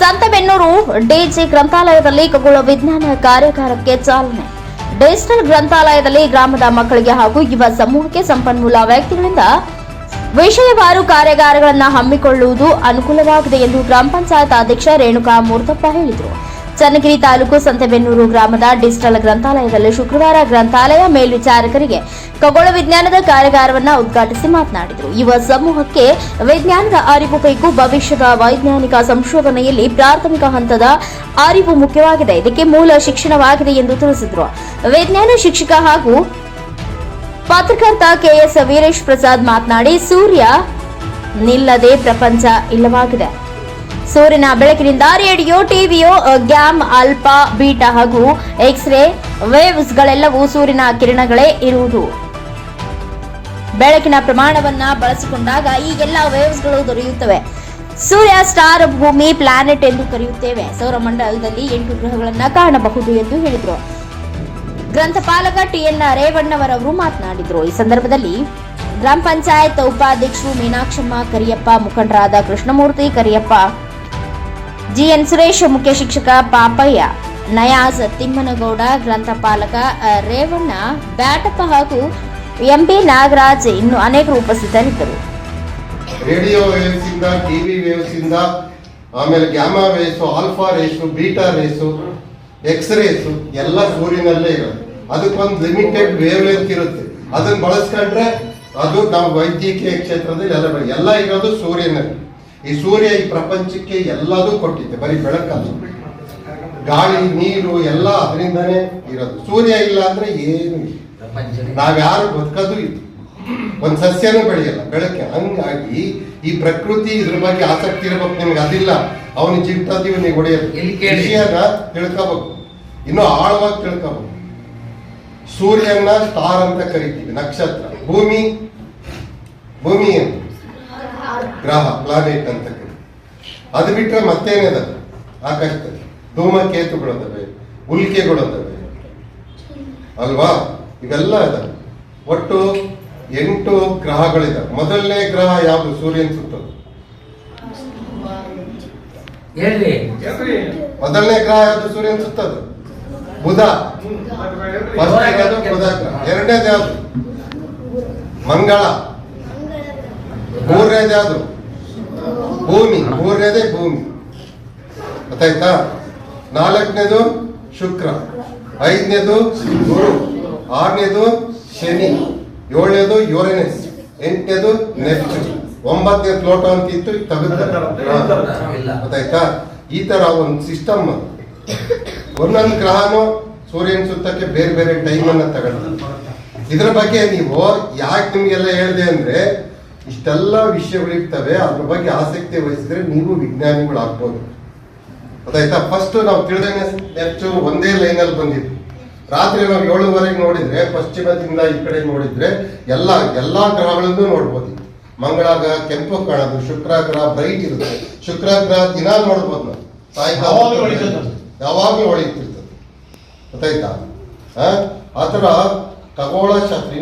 Santebennur DG ಗ್ರಂಥಾಲಯದಲ್ಲಿ ಖಗೋಳ ವಿಜ್ಞಾನ ಕಾರ್ಯಾಗಾರಕ್ಕೆ ಚಾಲನೆ. ಡಿಜಿಟಲ್ ಗ್ರಂಥಾಲಯದಲ್ಲಿ ಗ್ರಾಮದ ಮಕ್ಕಳಿಗೆ ಹಾಗೂ ಯುವ ಸಮೂಹಕ್ಕೆ ಸಂಪನ್ಮೂಲ ವ್ಯಕ್ತಿಗಳಿಂದ ವಿಷಯವಾರು ಕಾರ್ಯಾಗಾರಗಳನ್ನು ಹಮ್ಮಿಕೊಳ್ಳುವುದು ಅನುಕೂಲವಾಗಿದೆ ಎಂದು ಗ್ರಾಮ ಪಂಚಾಯತ್ ಅಧ್ಯಕ್ಷ ರೇಣುಕಾ ಮೂರ್ತಪ್ಪ ಹೇಳಿದರು. ಚನ್ನಗಿರಿ ತಾಲೂಕು ಸಂತೆಬೆನ್ನೂರು ಗ್ರಾಮದ ಡಿಜಿಟಲ್ ಗ್ರಂಥಾಲಯದಲ್ಲಿ ಶುಕ್ರವಾರ ಗ್ರಂಥಾಲಯ ಮೇಲ್ವಿಚಾರಕರಿಗೆ ಖಗೋಳ ವಿಜ್ಞಾನದ ಕಾರ್ಯಾಗಾರವನ್ನು ಉದ್ಘಾಟಿಸಿ ಮಾತನಾಡಿದರು. ಯುವ ಸಮೂಹಕ್ಕೆ ವಿಜ್ಞಾನದ ಅರಿವು ಬೇಕು, ಭವಿಷ್ಯದ ವೈಜ್ಞಾನಿಕ ಸಂಶೋಧನೆಯಲ್ಲಿ ಪ್ರಾಥಮಿಕ ಹಂತದ ಅರಿವು ಮುಖ್ಯವಾಗಿದೆ. ಇದಕ್ಕೆ ಮೂಲ ಶಿಕ್ಷಣವಾಗಿದೆ ಎಂದು ತಿಳಿಸಿದರು. ವಿಜ್ಞಾನ ಶಿಕ್ಷಕ ಹಾಗೂ ಪತ್ರಕರ್ತ ಕೆಎಸ್ ವೀರೇಶ್ ಪ್ರಸಾದ್ ಮಾತನಾಡಿ, ಸೂರ್ಯ ನಿಲ್ಲದೆ ಪ್ರಪಂಚ ಇಲ್ಲವಾಗಿದೆ. ಸೂರ್ಯನ ಬೆಳಕಿನಿಂದ ರೇಡಿಯೋ, ಟಿವಿಯೋ ಗ್ಯಾಮ್ ಆಲ್ಫಾ ಬೀಟಾ ಹಾಗೂ ಎಕ್ಸ್ ಎಕ್ಸ್ರೇ ವೇವ್ಸ್ಗಳೆಲ್ಲವೂ ಸೂರ್ಯನ ಕಿರಣಗಳೇ ಇರುವುದು. ಬೆಳಕಿನ ಪ್ರಮಾಣವನ್ನ ಬಳಸಿಕೊಂಡಾಗ ಈ ಎಲ್ಲ ವೇವ್ಸ್ಗಳು ದೊರೆಯುತ್ತವೆ. ಸೂರ್ಯ ಸ್ಟಾರ್ ಭೂಮಿ ಪ್ಲಾನೆಟ್ ಎಂದು ಕರೆಯುತ್ತೇವೆ. ಸೌರಮಂಡಲದಲ್ಲಿ ಎಂಟು ಗ್ರಹಗಳನ್ನ ಕಾಣಬಹುದು ಎಂದು ಹೇಳಿದರು. ಗ್ರಂಥಪಾಲಕ ಟಿಎನ್ ರೇವಣ್ಣವರವರು ಮಾತನಾಡಿದರು. ಈ ಸಂದರ್ಭದಲ್ಲಿ ಗ್ರಾಮ ಪಂಚಾಯತ್ ಉಪಾಧ್ಯಕ್ಷರು ಮೀನಾಕ್ಷಮ್ಮ ಕರಿಯಪ್ಪ, ಮುಖಂಡರಾದ ಕೃಷ್ಣಮೂರ್ತಿ ಕರಿಯಪ್ಪ ಜಿಎನ್ ಸುರೇಶ್ ಮುಖ್ಯ ಶಿಕ್ಷಕ ಪಾಪಯ್ಯ, ನಯಾಜ್ ತಿಮ್ಮನಗೌಡ, ಗ್ರಂಥಪಾಲಕ ರೇವಣ್ಣ, ಬ್ಯಾಟಪ್ಪ ಹಾಗೂ ಎಂಪಿ ನಾಗರಾಜ್ ಇನ್ನು ಅನೇಕರು ಉಪಸ್ಥಿತರಿದ್ದರು. ರೇಡಿಯೋ ವೇವ್ಸ್ ಇಂದ ಟಿವಿ ವೇವ್ಸ್ ಆಮೇಲೆ gamma waves alpha rays, beta rays X rays, ಎಲ್ಲ ಸೂರ್ಯನಲ್ಲೇ ಇರೋದು. ಅದಕ್ಕೊಂದು ಲಿಮಿಟೆಡ್ ವೇವ್ ಲೆಂತ್ ಇರುತ್ತೆ. ಅದನ್ನ ಬಳಸ್ಕೊಂಡ್ರೆ ಅದು ನಮ್ಮ ವೈದ್ಯಕೀಯ ಕ್ಷೇತ್ರದಲ್ಲಿ ಎಲ್ಲ ಎಲ್ಲ ಇರೋದು ಸೂರ್ಯನಲ್ಲಿ. ಈ ಸೂರ್ಯ ಈ ಪ್ರಪಂಚಕ್ಕೆ ಎಲ್ಲದೂ ಕೊಟ್ಟಿದ್ದೆ ಬರೀ ಬೆಳಕಲ್ಲ. ಗಾಳಿ ನೀರು ಎಲ್ಲ ಅದರಿಂದನೇ ಇರೋದು. ಸೂರ್ಯ ಇಲ್ಲ ಅಂದ್ರೆ ಏನು ಇಲ್ಲ. ನಾವ್ಯಾರು ಬದುಕೋದು ಇದು ಒಂದ್ ಸಸ್ಯನೂ ಬೆಳೆಯಲ್ಲ ಬೆಳಕೆ. ಹಂಗಾಗಿ ಈ ಪ್ರಕೃತಿ ಇದ್ರ ಬಗ್ಗೆ ಆಸಕ್ತಿ ಇರಬೇಕು ನಿಮ್ಗೆ ಅದಿಲ್ಲ. ಅವನ ಜಿಟ್ಟದ್ದು ಇವನಿಗೆ ಹೊಡೆಯಲ್ಲ. ವಿಷಯನ ತಿಳ್ಕೋಬೇಕು. ಇನ್ನು ಆಳವಾಗಿ ತಿಳ್ಕೋಬೇಕು. ಸೂರ್ಯನ ಸ್ಟಾರ್ ಅಂತ ಕರಿತೀವಿ ನಕ್ಷತ್ರ. ಭೂಮಿ ಭೂಮಿ ಗ್ರಹ ಪ್ಲಾನೆಟ್ ಅಂತ ಅದು ಬಿಟ್ಟರೆ ಮತ್ತೇನಿದೆ ಆಕಾಶದಲ್ಲಿ. ಧೂಮಕೇತುಗಳದವೆ ಉಲ್ಕೆಗಳದವೆ ಅಲ್ವಾ? ಇವೆಲ್ಲ ಇದಾವೆ ಒಟ್ಟು ಎಂಟು ಗ್ರಹಗಳಿದಾವೆ ಮೊದಲನೇ ಗ್ರಹ ಯಾವುದು? ಸೂರ್ಯನ್ ಸುತ್ತೋದು ಮೊದಲನೇ ಗ್ರಹ ಯಾವುದು? ಸೂರ್ಯನ್ ಸುತ್ತೋದು. ಬುಧ. ಫಸ್ಟ್ ಬುಧ ಗ್ರಹ. ಎರಡನೇದು ಯಾವುದು? ಮಂಗಳ. ಮೂರನೇದು ಯಾವುದು ಭೂಮಿ. ಮೂರನೇದೇ ಭೂಮಿ. ಗೊತ್ತಾಯ್ತಾ? ನಾಲ್ಕನೇದು ಶುಕ್ರ. ಐದನೇದು ಗುರು. ಆರನೇದು ಶನಿ. ಏಳನೇದು ಯುರೇನಸ್. ಎಂಟನೇದು ನೆಪ್ಚೂನ್. ಒಂಬತ್ತನೇ ಲೋಟ ಅಂತ ಇತ್ತು. ಗೊತ್ತಾಯ್ತಾ? ಈ ತರ ಒಂದು ಸಿಸ್ಟಮ್ ಒಂದೊಂದು ಗ್ರಹನು ಸೂರ್ಯನ ಸುತ್ತಕ್ಕೆ ಬೇರೆ ಬೇರೆ ಟೈಮ್ ಅನ್ನ ತಗೊಳ್ತಾರೆ ಇದ್ರ ಬಗ್ಗೆ ನೀವು ಯಾಕೆ ನಿಮ್ಗೆಲ್ಲ ಹೇಳಿದೆ ಅಂದ್ರೆ ಇಷ್ಟೆಲ್ಲ ವಿಷಯಗಳಿರ್ತವೆ ಅದ್ರ ಬಗ್ಗೆ ಆಸಕ್ತಿ ವಹಿಸಿದ್ರೆ ನೀವು ವಿಜ್ಞಾನಿಗಳು ಆಗ್ಬೋದು ಗೊತ್ತಾಯ್ತಾ? ಫಸ್ಟ್ ನಾವು ತಿಳಿದೇನೆ ಹೆಚ್ಚು ಒಂದೇ ಲೈನಲ್ಲಿ ಬಂದಿದ್ವಿ ರಾತ್ರಿ ನಾವು ಏಳುವರೆಗೆ ನೋಡಿದ್ರೆ ಪಶ್ಚಿಮದಿಂದ ಈ ಕಡೆ ನೋಡಿದ್ರೆ ಎಲ್ಲ ಎಲ್ಲಾ ಗ್ರಹಗಳನ್ನು ನೋಡ್ಬೋದು. ಮಂಗಳ ಗ್ರಹ ಕೆಂಪು ಕಾಣೋದು ಶುಕ್ರ ಗ್ರಹ ಬ್ರೈಟ್ ಇರುತ್ತೆ. ಶುಕ್ರ ಗ್ರಹ ದಿನ ನೋಡ್ಬೋದು ನಾವು. ಸಾಯಂಕಾಲ ಯಾವಾಗ್ಲೂ ಹೊಳಿತಿರ್ತದೆ ಗೊತ್ತಾಯ್ತಾ? ಆ ಥರ ಖಗೋಳ ಶಾಸ್ತ್ರ